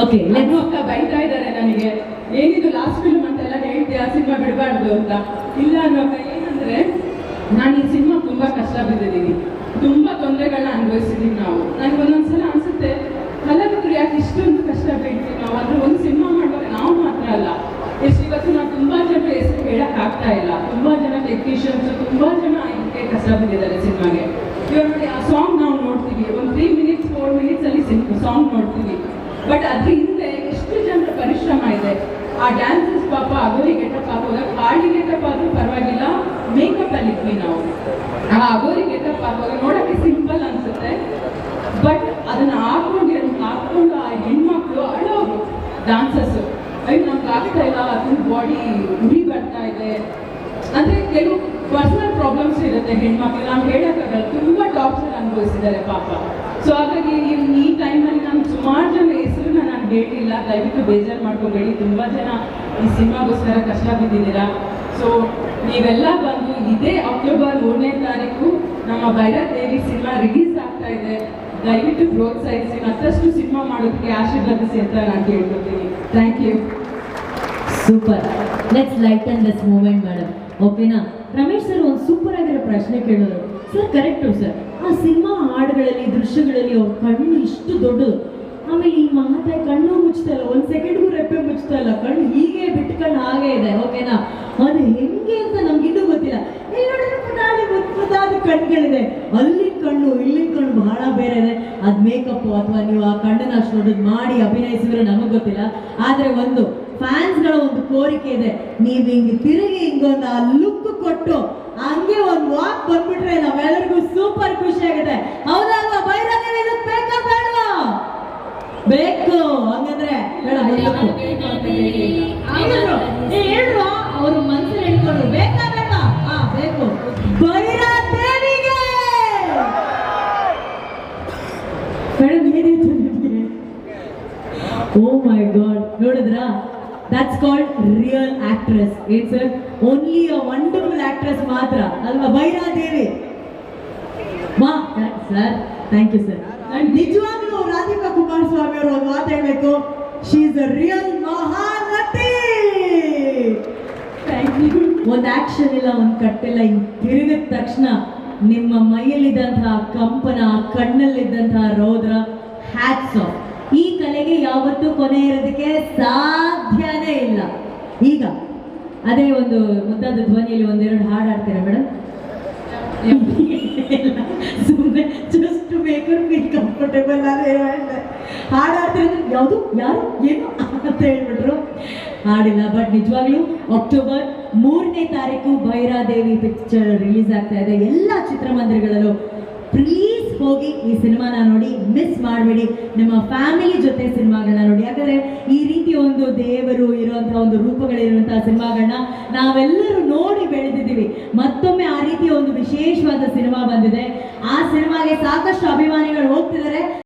Okay ನನ್ನ ಅಕ್ಕ ಬೈತಾ ಇದ್ದಾರೆ ನನಗೆ. ಏನಿದು ಲಾಸ್ಟ್ ಫಿಲ್ಮ್ ಅಂತೆಲ್ಲ ಹೇಳ್ತೀಯ? ಸಿನಿಮಾ ಬಿಡಬಾರ್ದು ಅಂತ. ಇಲ್ಲ ಅನ್ನೋ ಏನಂದ್ರೆ, ನಾನು ಈ ಸಿನಿಮಾ ತುಂಬಾ ಕಷ್ಟ ಬಿದ್ದಿದ್ದೀನಿ ತುಂಬಾ ತೊಂದರೆಗಳನ್ನ ಅನುಭವಿಸಿದೀವಿ ನಾವು. ನನಗೆ ಒಂದೊಂದ್ಸಲ ಅನ್ಸುತ್ತೆ, ಕಲಾವಿದರು ಯಾಕೆ ಇಷ್ಟೊಂದು ಕಷ್ಟ ಬೀಳ್ತೀವಿ ನಾವು? ಅಂದ್ರೆ ಒಂದು ಸಿನಿಮಾ ಮಾಡುವಾಗ ನಾವು ಮಾತ್ರ ಅಲ್ಲ. ಎಷ್ಟು ಇವತ್ತು ನಾವು ತುಂಬಾ ಜನ ಹೆಸರು ಹೇಳಕ್ ಆಗ್ತಾ ಇಲ್ಲ. ತುಂಬಾ ಜನ ಟೆಕ್ನಿಷಿಯನ್ಸ್ ತುಂಬಾ ಜನ ಇದಕ್ಕೆ ಕಷ್ಟ ಬಿದ್ದಿದ್ದಾರೆ ಸಿನಿಮಾಗೆ. ಇವಾಗ ನೋಡಿ, ಆ ಸಾಂಗ್ ನಾವು ನೋಡ್ತೀವಿ. ಒಂದು ತ್ರೀ ಮಿನಿಟ್ಸ್ ಫೋರ್ ಮಿನಿಟ್ಸ್ ಅಲ್ಲಿ ಸಾಂಗ್ ನೋಡ್ತೀವಿ. ಬಟ್ ಅದ್ರ ಹಿಂದೆ ಎಷ್ಟು ಜನರ ಪರಿಶ್ರಮ ಇದೆ ಆ ಡ್ಯಾನ್ಸಸ್ ಪಾಪ ಅಗೋರಿ ಗೆಟಪ್ ಹಾಕೋದಾಗ ಬಾಡಿ ಗೆಟಪ್ ಆದ್ರೂ ಪರವಾಗಿಲ್ಲ ಮೇಕಪ್ ಅಲ್ಲಿ ಇದ್ವಿ ನಾವು. ಆ ಅಗೋರಿ ಗೆಟಪ್ ಹಾಕುವಾಗ ನೋಡಕ್ಕೆ ಸಿಂಪಲ್ ಅನ್ಸುತ್ತೆ. ಬಟ್ ಅದನ್ನ ಹಾಕೊಂಡು ಹಾಕೊಂಡು ಆ ಹೆಣ್ಮಕ್ಳು ಅಳೋರು ಡಾನ್ಸಸ್ ಅಯ್ಯೋ ನಮ್ಗೆ ಆಗ್ತಾ ಇಲ್ಲ ಅದನ್ನ ಬಾಡಿ ಉರಿ ಬರ್ತಾ ಇದೆ. ಅಂದ್ರೆ ಕೆಲವು ಪರ್ಸನಲ್ ಪ್ರಾಬ್ಲಮ್ಸ್ ಇರುತ್ತೆ ಹೆಣ್ಮಕ್ಳು ನಾವು ಹೇಳೋಕ್ಕಾಗಲ್ಲ ತುಂಬ ಟಾರ್ಚರ್ ಅನುಭವಿಸಿದ್ದಾರೆ ಪಾಪ. ಸೊ ಹಾಗಾಗಿ ಈ ಟೈಮಲ್ಲಿ ನಾನು ಸುಮಾರು ಜನ ಹೆಸರನ್ನ ನಾನು ಹೇಳಿಲ್ಲ ದಯವಿಟ್ಟು ಬೇಜಾರು ಮಾಡ್ಕೋಬೇಡಿ. ತುಂಬ ಜನ ಈ ಸಿನಿಮಾಗೋಸ್ಕರ ಕಷ್ಟ ಬಿದ್ದಿದ್ದೀರಾ ಸೊ ನೀವೆಲ್ಲ ಬಂದು ಇದೇ ಅಕ್ಟೋಬರ್ ಮೂರನೇ ತಾರೀಕು ನಮ್ಮ ಭೈರವ್ ದೇವಿ ಸಿನಿಮಾ ರಿಲೀಸ್ ಆಗ್ತಾ ಇದೆ. ದಯವಿಟ್ಟು ಪ್ರೋತ್ಸಾಹಿಸಿ. ಮತ್ತಷ್ಟು ಸಿನಿಮಾ ಮಾಡೋದಕ್ಕೆ ಆಶೀರ್ವದಿಸಿ ಅಂತ ನಾನು ಕೇಳ್ಕೊತೀನಿ. Thank you super let's light and this moment madam ಓಕೆನಾ ರಮೇಶ್ ಸರ್ ಒಂದು ಸೂಪರ್ ಆಗಿರೋ ಪ್ರಶ್ನೆ ಕೇಳೋದು ಸರ್ ಕರೆಕ್ಟು ಸರ್. ಆ ಸಿನಿಮಾ ಹಾಡುಗಳಲ್ಲಿ, ದೃಶ್ಯಗಳಲ್ಲಿ ಅವ್ರ ಕಣ್ಣು ಇಷ್ಟು ದೊಡ್ಡದು. ಆಮೇಲೆ ಈ ಮಹಾತಾಯಿ ಕಣ್ಣು ಮುಚ್ತಾ ಇಲ್ಲ, ಒಂದು ಸೆಕೆಂಡ್ಗೂ ರೆಪ್ಪೆ ಮುಚ್ತಾ ಇಲ್ಲ, ಕಣ್ಣು ಹೀಗೆ ಬಿಟ್ಕೊಂಡು ಹಾಗೆ ಇದೆ ಓಕೆನಾ ಅದು ಹೆಂಗೆ ಅಂತ ನಮ್ಗೆ ಇನ್ನೂ ಗೊತ್ತಿಲ್ಲ ಕಣ್ಗಳಿದೆ. ಅಲ್ಲಿ ಕಣ್ಣು, ಇಲ್ಲಿ ಕಣ್ಣು ಬಹಳ ಬೇರೆ ಇದೆ. ಅದ್ ಮೇಕಪ್ ಅಥವಾ ನೀವು ಆ ಕಣ್ಣನ್ನ ಅಷ್ಟು ದೊಡ್ಡದು ಮಾಡಿ ಅಭಿನಯಿಸಿದ್ರೆ ನಮಗೆ ಗೊತ್ತಿಲ್ಲ. ಆದ್ರೆ ಒಂದು ಫ್ಯಾನ್ಸ್ಗಳ ಒಂದು ಕೋರಿಕೆ ಇದೆ. ನೀವು ಹಿಂಗೆ ತಿರುಗಿ ಹಿಂಗೊಂದು ಆ ಲುಕ್ ಕೊಟ್ಟು ಹಂಗೆ ಒಂದು ವಾಕ್ ಬಂದ್ಬಿಟ್ರೆ ನಾವೆಲ್ಲರಿಗೂ ಸೂಪರ್ ಖುಷಿ ಆಗುತ್ತೆ. ಹೌದಲ್ವಾ? ಬೈರಾಗಿ ಬೇಕಾ ಬೇಡವಾ ಬೇಕು. ಹಂಗಂದ್ರೆ ಬೇಡ ಹೇಳ್ರು. ಅವ್ರ ಮನಸ್ಸಲ್ಲಿ ಹೇಳ್ಕೊಂಡ್ರು. ಬೇಕಾ ಬೇಡ ಹಾ ಬೇಕು. Oh my god. ನೋಡಿದ್ರಾ? ದಟ್ಸ್ ಕಾಲ್ಡ್ ರಿಯಲ್ ಆಕ್ಟ್ರೆಸ್ ಏನ್ sir only a wonderful actress ಮಾತ್ರ. ಅಲ್ವಾ? ಬೈರಾದೇವಿ ಮಾ ಸರ್ ಥ್ಯಾಂಕ್ ಯು ಸರ್ ನಿಜವಾಗ್ಲೂ ರಾಧಿಕಾ ಕುಮಾರಸ್ವಾಮಿ ಅವರು ಒಂದು ಮಾತು ಹೇಳ್ಬೇಕು she is a real Mahanati! ಒಂದು ಆಕ್ಷನ್ ಇಲ್ಲ, ಒಂದು ಕಟ್ಟಿಲ್ಲ ಹಿಂಗ್ ತಿರುಗಿದ ತಕ್ಷಣ ನಿಮ್ಮ ಮೈಯಲ್ಲಿದ್ದಂತಹ ಕಂಪನ, ಕಣ್ಣಲ್ಲಿದ್ದಂತಹ ರೌದ್ರ ಹ್ಯಾಟ್ಸ್ ಆಫ್ ಈ ಕಲೆಗೆ ಯಾವತ್ತೂ ಕೊನೆ ಇರೋದಕ್ಕೆ ಸಾಧ್ಯನೇ ಇಲ್ಲ. ಈಗ, ಅದೇ ಒಂದು ಮುದ್ದಾದ ಧ್ವನಿಯಲ್ಲಿ ಒಂದೆರಡು ಹಾಡು ಹಾಡ್ತೀರಾ ಮೇಡಮ್ ಸುಮ್ಮನೆ just make her feel comfortable ನಾನು ಹೇಳ್ದೆ ಹಾಡು ಹಾಡ್ತಿರೋದು ಯಾವುದು? ಯಾರು? ಏನು? ಅಂತ ಹೇಳ್ಬಿಟ್ರು. ಹಾಡಿಲ್ಲ ಬಟ್ ನಿಜವಾಗ್ಲೂ ಅಕ್ಟೋಬರ್ ಮೂರನೇ ತಾರೀಕು ಭೈರಾದೇವಿ ಪಿಕ್ಚರ್ ರಿಲೀಸ್ ಆಗ್ತಾ ಇದೆ. ಎಲ್ಲ ಚಿತ್ರಮಂದಿರಗಳಲ್ಲೂ ಪ್ಲೀಸ್ ಹೋಗಿ ಈ ಸಿನಿಮಾನ ನೋಡಿ ಮಿಸ್ ಮಾಡಬೇಡಿ. ನಿಮ್ಮ ಫ್ಯಾಮಿಲಿ ಜೊತೆ ಸಿನಿಮಾಗಳನ್ನ ನೋಡಿ. ಒಂದು ರೂಪಗಳಿರುವಂತಹ ಸಿನಿಮಾಗಳನ್ನ ನಾವೆಲ್ಲರೂ ನೋಡಿ ಬೆಳೆದಿದ್ದೀವಿ. ಮತ್ತೊಮ್ಮೆ ಆ ರೀತಿಯ ಒಂದು ವಿಶೇಷವಾದ ಸಿನಿಮಾ ಬಂದಿದೆ. ಆ ಸಿನಿಮಾಗೆ ಸಾಕಷ್ಟು ಅಭಿಮಾನಿಗಳು ಹೋಗ್ತಿದ್ದಾರೆ.